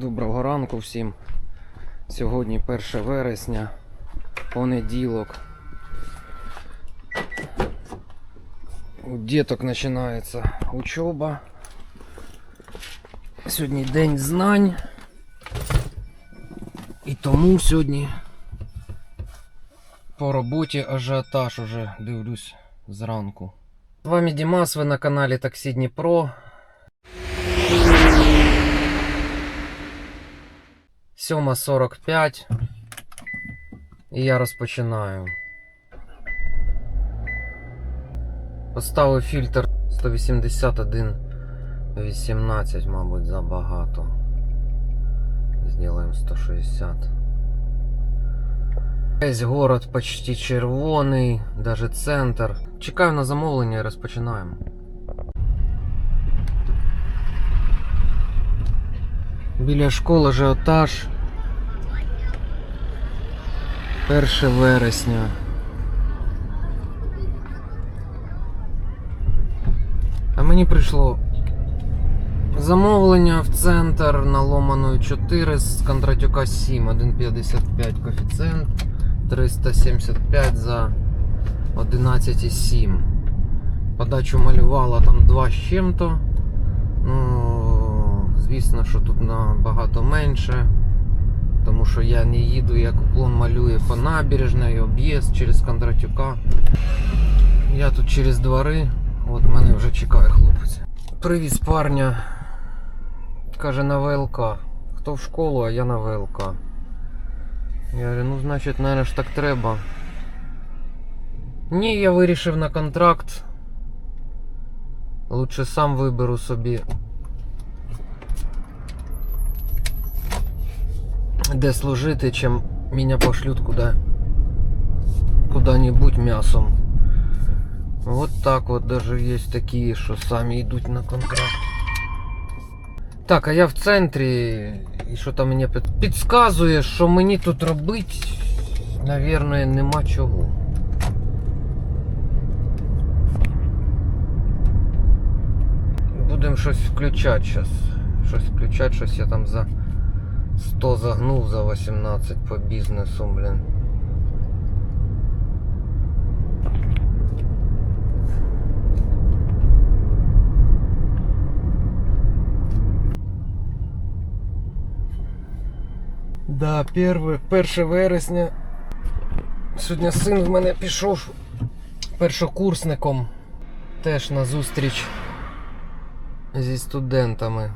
Доброго ранку всім. Сьогодні 1 вересня, понеділок. У діток починається учоба. Сьогодні день знань. І тому сьогодні по роботі ажіотаж уже дивлюсь зранку. З вами Дімас, ви на каналі Таксі Дніпро. 7.45 і я розпочинаю. Поставив фільтр 181.18, мабуть, забагато. Сделаем 160. Весь город почти червоний, даже центр. Чекаю на замовлення і розпочинаємо. Біля школи ажіотаж. 1 вересня. А мені прийшло замовлення в центр на Ломаної 4 з Кондратюка 7, 1,55 коефіцієнт, 375 за 11,7. Подачу малювала там 2 з чим-то. Ну, звісно, що тут набагато менше. Тому що я не їду, як уклон малює по набережної, об'їзд через Кондратюка. Я тут через двори, от мене вже чекає хлопець. Привіз парня. Каже на ВЛК. Хто в школу, а я на ВЛК. Я говорю, ну значить, наверное ж так треба. Ні, я вирішив на контракт. Лучше сам виберу собі. Де служити, чим мене пошлють куди. Куда-нибудь м'ясом. Вот так вот даже есть такие, що самі йдуть на контракт. Так, а я в центрі, і що там під- підказує, що мені тут робити, наверное, нема чого. Будемо щось включати зараз. Щось включати, щось я там за 100 загнув за 18 по бізнесу, блін. Да, 1, 1 вересня. Сьогодні син в мене пішов першокурсником теж на зустріч зі студентами.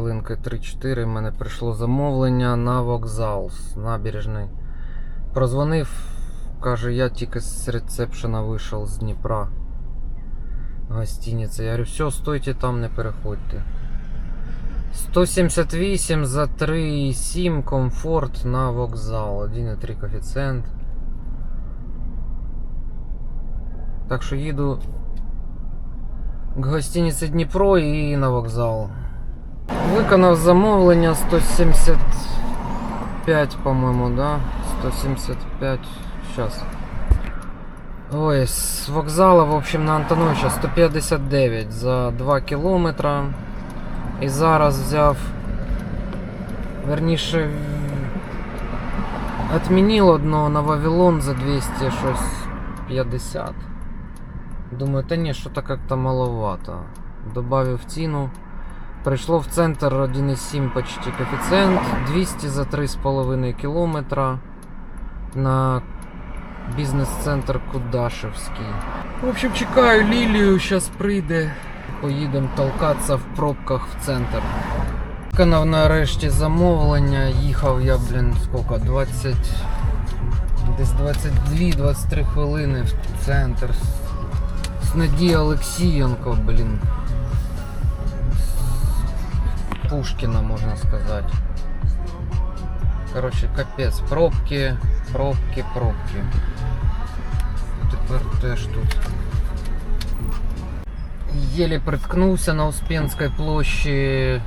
Хвилинки 3-4 в мене прийшло замовлення на вокзал з набережної. Прозвонив, каже, я тільки з рецепшена вийшов з Дніпра. Гостиниця. Я говорю, все, стойте там, не переходьте. 178 за 3,7 комфорт на вокзал. 1,3 коефіцієнт. Так що їду к гостиниці Дніпро і на вокзал. Виконав замовлення 175, по-моєму, да? 175. Сейчас. Ой, з вокзала, в общем, на Антоновича 159 за 2 кілометра. І зараз взяв. Верніше. Отмінив одного на Вавилон за 200 щось 50. Думаю, та ні, що то как-то маловато. Добавив ціну. Прийшло в центр 1,7 почти коефіцієнт. 200 за 3,5 кілометра на бізнес-центр Кудашевський. В общем, чекаю Лілію, зараз прийде. Поїдемо толкатися в пробках в центр. Виконав нарешті замовлення. Їхав я, блін, скільки? 20. Десь 22-23 хвилини в центр. З Надією Олексієнко, блін. З Пушкіна, можна сказати. Коротше, капець. Пробки, пробки, пробки. Тепер теж тут. Еле приткнувся на Успенській площі.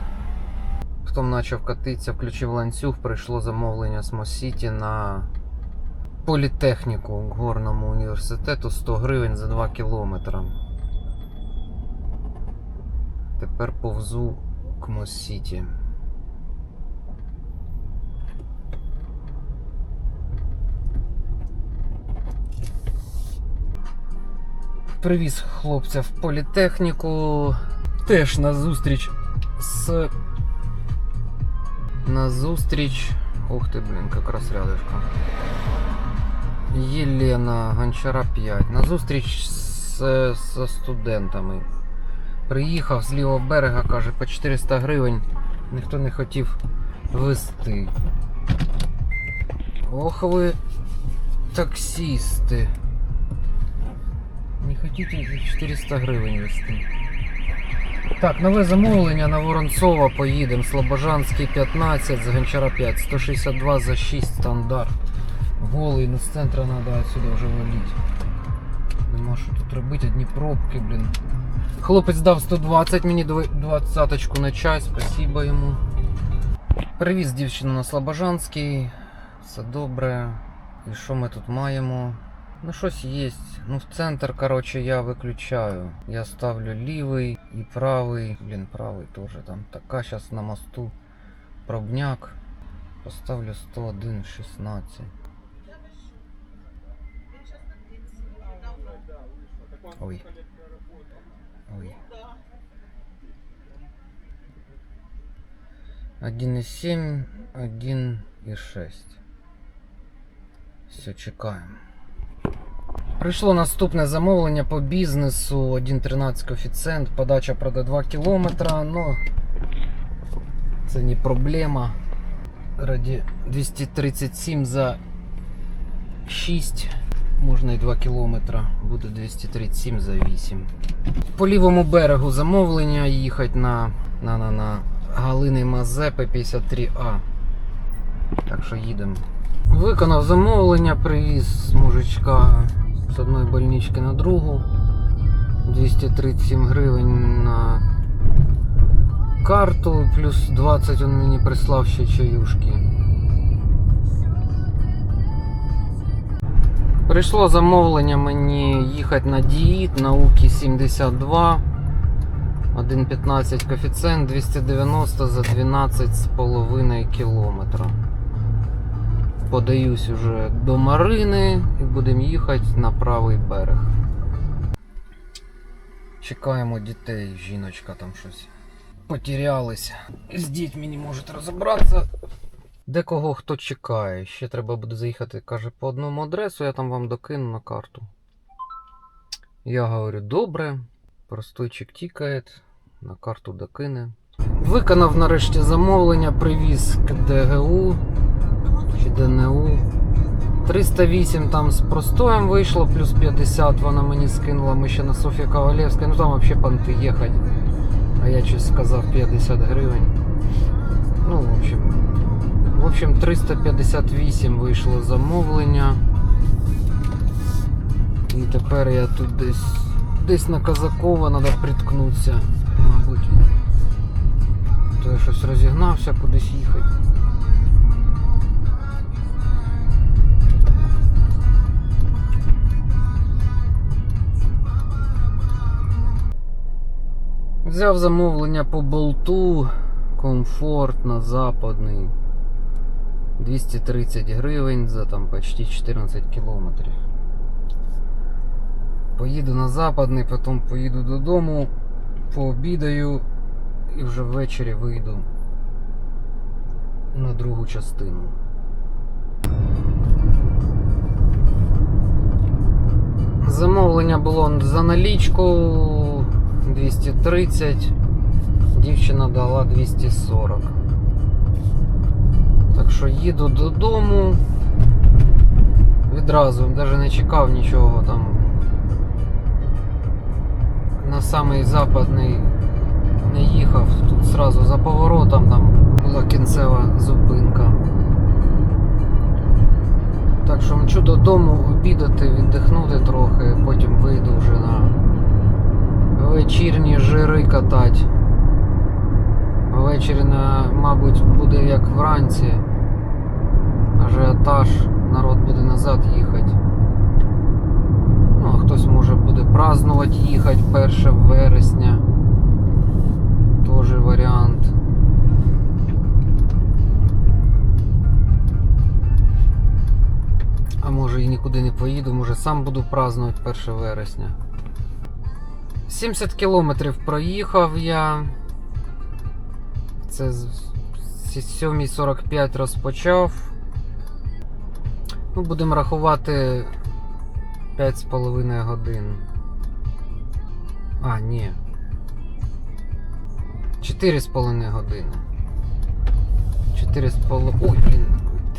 Потім почав катитися, включив ланцюг, прийшло замовлення з Мосіті на політехніку горному університету 100 гривень за 2 кілометри. Тепер повзу Кмос-Сити. Привіз хлопця в політехніку. Теж на зустріч з. На зустріч. Ух ти, блін, якраз рядышком. Єлена Гончара 5. На зустріч з, со студентами. Приїхав з лівого берега, каже, по 400 гривень. Ніхто не хотів вести. Ох ви таксісти. Не хотите за 400 гривень вести. Так, нове замовлення на Воронцова поїдемо. Слобожанський 15, з Гончара 5, 162 за 6 стандарт. Голий, ну з центра треба сюди вже валити. Нема що тут робити, одні пробки, блін. Хлопець дав 120 мені 20 на чай, спасибо йому. Привіз дівчину на Слобожанський. Все добре. І що ми тут маємо? Ну, щось є. Ну, в центр, короче, я виключаю. Я ставлю лівий і правий. Блін, правий теж там. Така зараз на мосту пробняк. Поставлю 101, 16. Ой. Ой. 1,7, 1,6. Все, чекаємо. Прийшло наступне замовлення по бізнесу. 1.13 коефіцієнт, подача прода 2 км, но це не проблема. Раді 237 за 6, можна і 2 км, буде 237 за 8. По лівому берегу замовлення їхати на, на, на, на Галини Мазепи 53А. Так що їдемо. Виконав замовлення, привіз мужичка з одної больнички на другу. 237 гривень на карту, плюс 20 він мені прислав ще чаюшки. Прийшло замовлення мені їхати на діїт науки 72. 1,15 коефіцієнт 290 за 12,5 кілометра. Подаюсь уже до Марини і будемо їхати на правий берег. Чекаємо дітей, жіночка там щось. Потерялися. З дітьми не можуть розібратися. Де кого хто чекає. Ще треба буде заїхати, каже, по одному адресу, я там вам докину на карту. Я говорю, добре. Простойчик тікає, на карту докине. Виконав нарешті замовлення, привіз к ДГУ чи ДНУ. 308 там з простоєм вийшло, плюс 50 вона мені скинула. Ми ще на Софія Ковалевська. Ну там взагалі панти їхати. А я щось сказав 50 гривень. Ну, в общем. В общем, 358 вийшло замовлення. І тепер я тут десь десь на Казакова треба приткнутися, мабуть. То я щось розігнався кудись їхати. Взяв замовлення по болту, комфорт на западний. 230 гривень за там почти 14 кілометрів. Поїду на западний, потім поїду додому, пообідаю і вже ввечері вийду на другу частину. Замовлення було за налічку 230, дівчина дала 240. Так що їду додому. Відразу навіть не чекав нічого там. На самий западний не їхав. Тут зразу за поворотом там була кінцева зупинка. Так що мчу додому обідати, віддихнути трохи, потім вийду вже на вечірні жири катати. Ввечері, мабуть, буде як вранці. Ажіотаж, народ буде назад їхати. Празднувати їхати 1 вересня. Тоже варіант. А може і нікуди не поїду, може сам буду празднувати 1 вересня. 70 кілометрів проїхав я. Це з 7.45 розпочав. Ну, будемо рахувати 5,5 годин. А, ні. 4,5 години. 4,5. Ой, блін,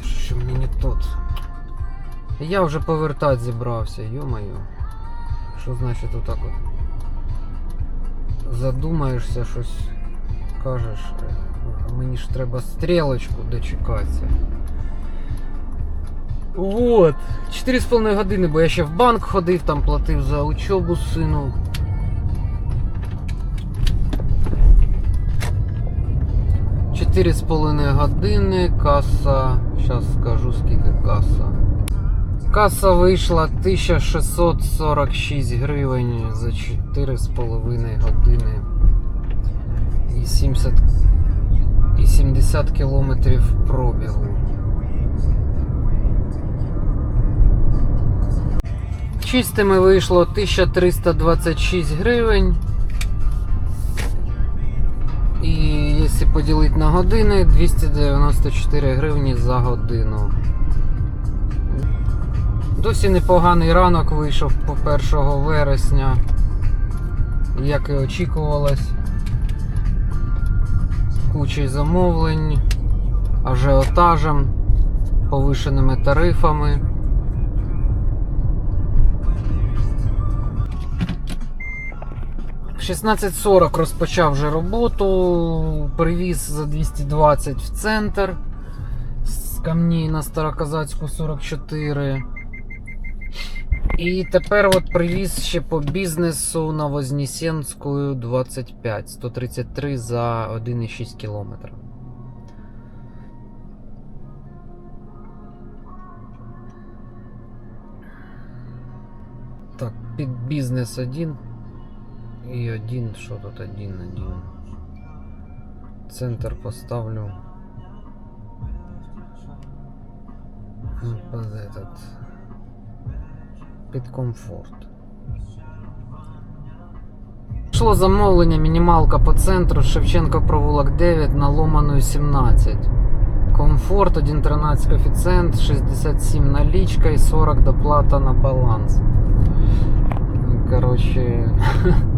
що мені не тот. Я вже повертати зібрався, йо-моє. Що значить отак от? Задумаєшся, щось кажеш, е, мені ж треба стрілочку дочекатися. Вот. 4,5 години, бо я ще в банк ходив, там платив за учобу сину. Чотири з половиною години, каса. Зараз скажу скільки каса. Каса вийшла 1646 гривень за 4,5 години. І 70 і 70 кілометрів пробігу. Чистими вийшло 1326 гривень. Якщо поділити на години, 294 гривні за годину. Досі непоганий ранок вийшов по 1 вересня, як і очікувалось. Куча замовлень, ажіотажем, повишеними тарифами. 16.40 розпочав вже роботу, привіз за 220 в центр з камній на Староказацьку 44. І тепер от привіз ще по бізнесу на Вознесенську 25, 133 за 1,6 кілометра. Так, під бізнес один. І один, що тут один, один. Центр поставлю. Под этот. Під комфорт. Пішло замовлення, мінімалка по центру, Шевченко провулок 9 на Ломаную 17. Комфорт 1.13 коефіцієнт, 67 налічка і 40 доплата на баланс. Короче,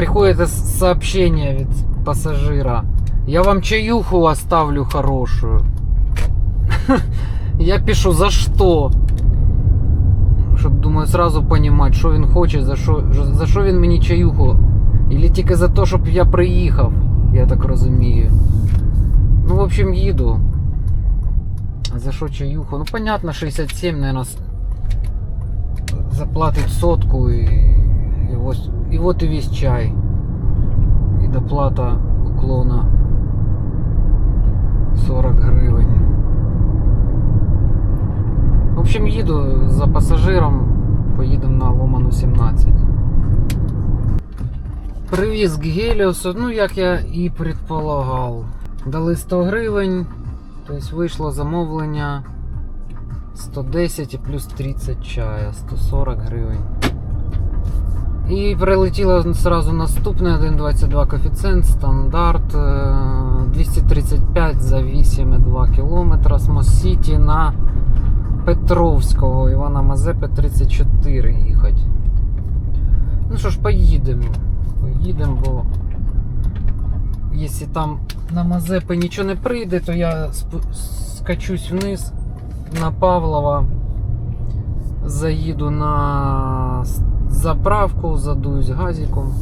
приходит сообщение від пассажира. Я вам чаюху оставлю хорошую. Я пишу за что? Щоб, думаю, сразу понимать, що він хоче, за що, за що він мені чаюху. Или тільки за те, щоб я приїхав, я так розумію. Ну, в общем, їду. За що чаюху? Ну, понятно, 67, наверное, заплатить сотку і, і, ось, і от і весь чай. І доплата уклона 40 гривень. В общем, їду за пасажиром, поїдемо на Ломану 17. Привіз к Геліусу, ну як я і предполагав. Дали 100 гривень, тобто вийшло замовлення 110 і плюс 30 чая, 140 гривень. І прилетіло сразу наступне 1,22 коефіцієнт, стандарт е, 235 за 8,2 км з Моссіті на Петровського Івана Мазепи 34 їхати. Ну що ж, поїдемо. Поїдемо, бо якщо там на Мазепи нічого не прийде, то я скачусь вниз на Павлова, заїду на заправку, задуюсь газиком.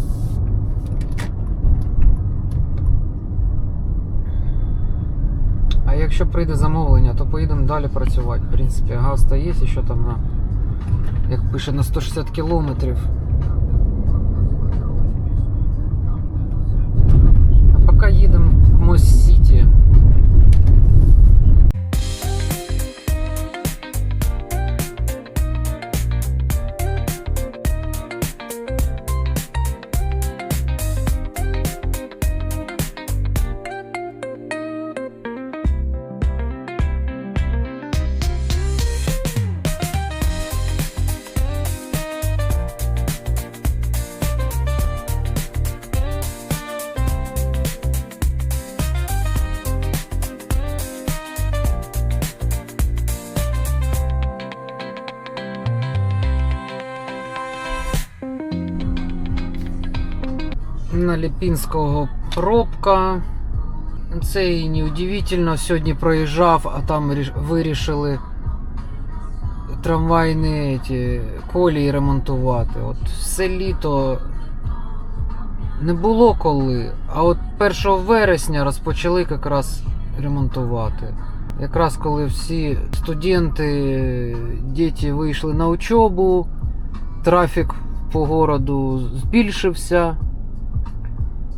А якщо прийде замовлення, то поїдемо далі працювати. В принципі, газ то є, що там на, як пише, на 160 кілометрів. На Ліпінського пробка. Це і не удивительно. Сьогодні проїжджав, а там вирішили трамвайні ті, колії ремонтувати. От все літо не було коли, а от 1 вересня розпочали якраз ремонтувати. Якраз коли всі студенти, діти вийшли на учобу, трафік по городу збільшився.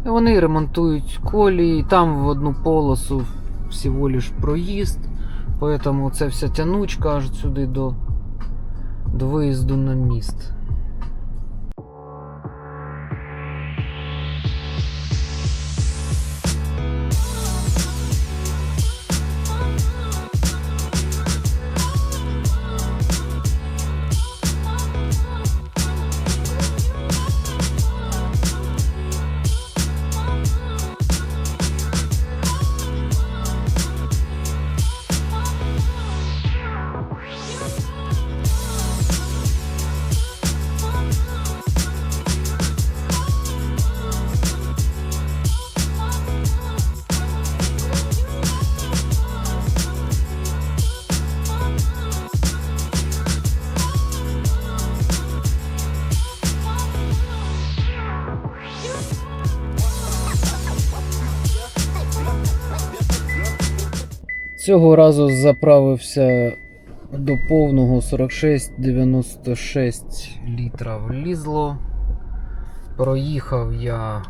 Вони ремонтують колії, там в одну полосу всього лиш проїзд. Поэтому це вся тянучка аж сюди до, до виїзду на міст. Цього разу заправився до повного 46-96 літра влізло. Проїхав я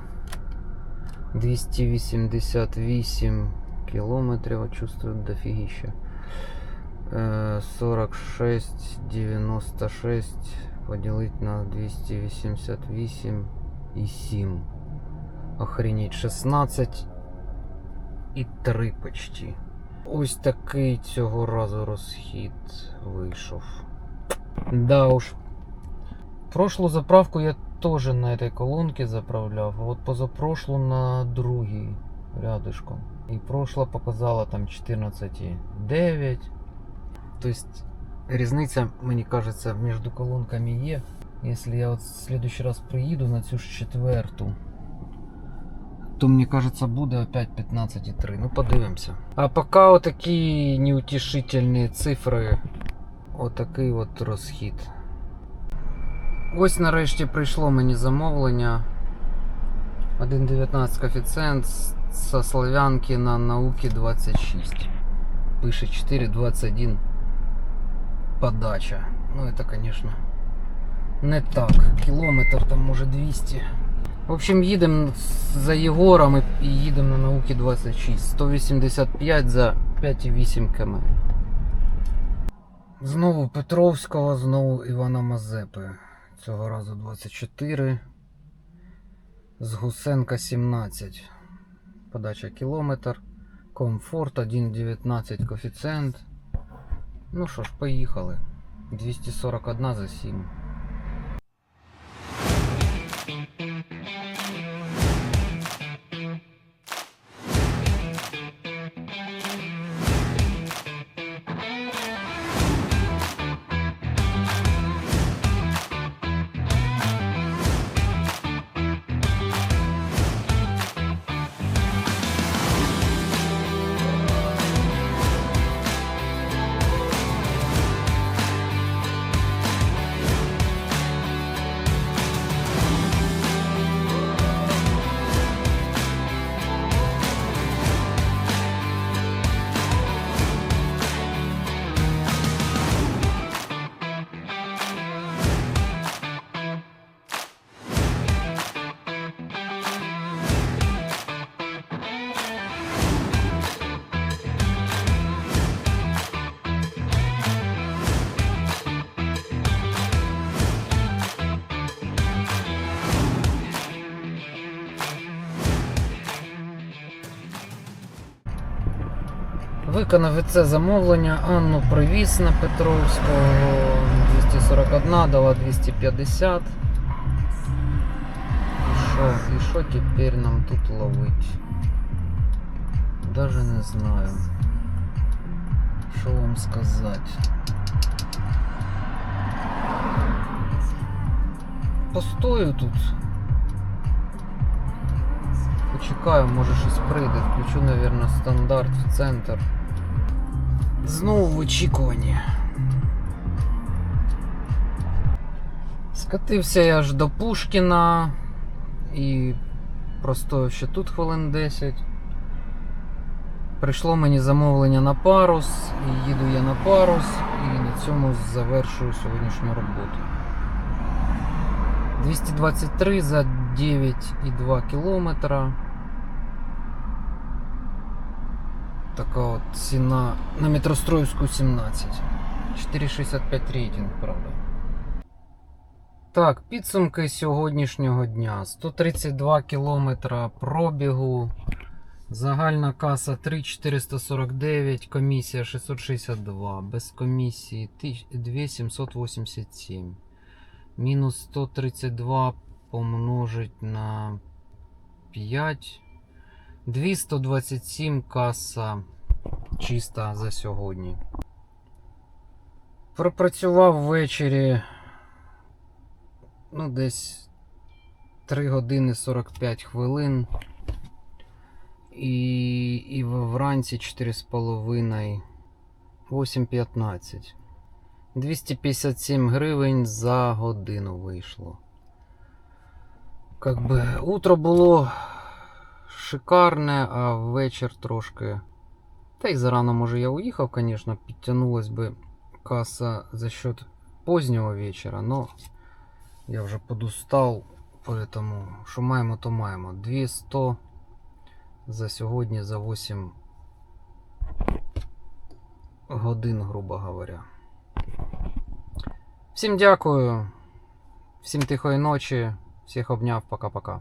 288 кілометрів, чувствую дофігіще. Е, 46-96 поділити на 288 і 7. Охренеть, 16 і 3 почти. Ось такий цього разу розхід вийшов. Да уж. Прошлу заправку я теж на этой колонке заправляв, а от позапрошлу на другій рядышком. І прошла показала там 14,9. Тобто різниця, мені кажеться, між колонками є. Якщо я от в следующий раз приїду на цю ж четверту, то мені кажется, буде опять 15,3. Ну, подивимося. А поки отакі неутішительні цифри, отакий от розхід. Ось нарешті прийшло мені замовлення. 1,19 коефіцієнт со Славянки на науки 26. Пише 4,21 подача. Ну, это, конечно, не так. Кілометр там може 200. В общем, їдемо за Єгором і- їдемо на науки 26. 185 за 5,8 км. Знову Петровського, знову Івана Мазепи. Цього разу 24. З Гусенка 17. Подача кілометр. Комфорт 1,19 коефіцієнт. Ну що ж, поїхали. 241 за 7. Виконав і це замовлення. Анну привіз на Петровського 241, дала 250. І що, і що тепер нам тут ловить? Даже не знаю. Що вам сказати? Постою тут. Почекаю, може щось прийде. Включу, напевно, стандарт в центр. Знову в очікуванні. Скатився я аж до Пушкіна і простояв ще тут хвилин 10. Прийшло мені замовлення на парус, і їду я на парус, і на цьому завершую сьогоднішню роботу. 223 за 9,2 кілометра. Така от ціна на метростроївську 17. 4,65 рейтинг, правда. Так, підсумки сьогоднішнього дня. 132 кілометра пробігу. Загальна каса 3,449, комісія 662, без комісії 2787. Мінус 132 помножить на 5. 227 каса чиста за сьогодні. Пропрацював ввечері ну, десь 3 години 45 хвилин. І, і вранці 4,5 8,15. 257 гривень за годину вийшло. Как би утро було шикарне, а вечір трошки. Та й зарано, може, я уїхав, звісно, підтягнулась би каса за счет позднього вечора, но я вже подустав, поэтому що маємо, то маємо. 200 за сьогодні за 8 годин, грубо говоря. Всім дякую, всім тихої ночі, всіх обняв, пока-пока.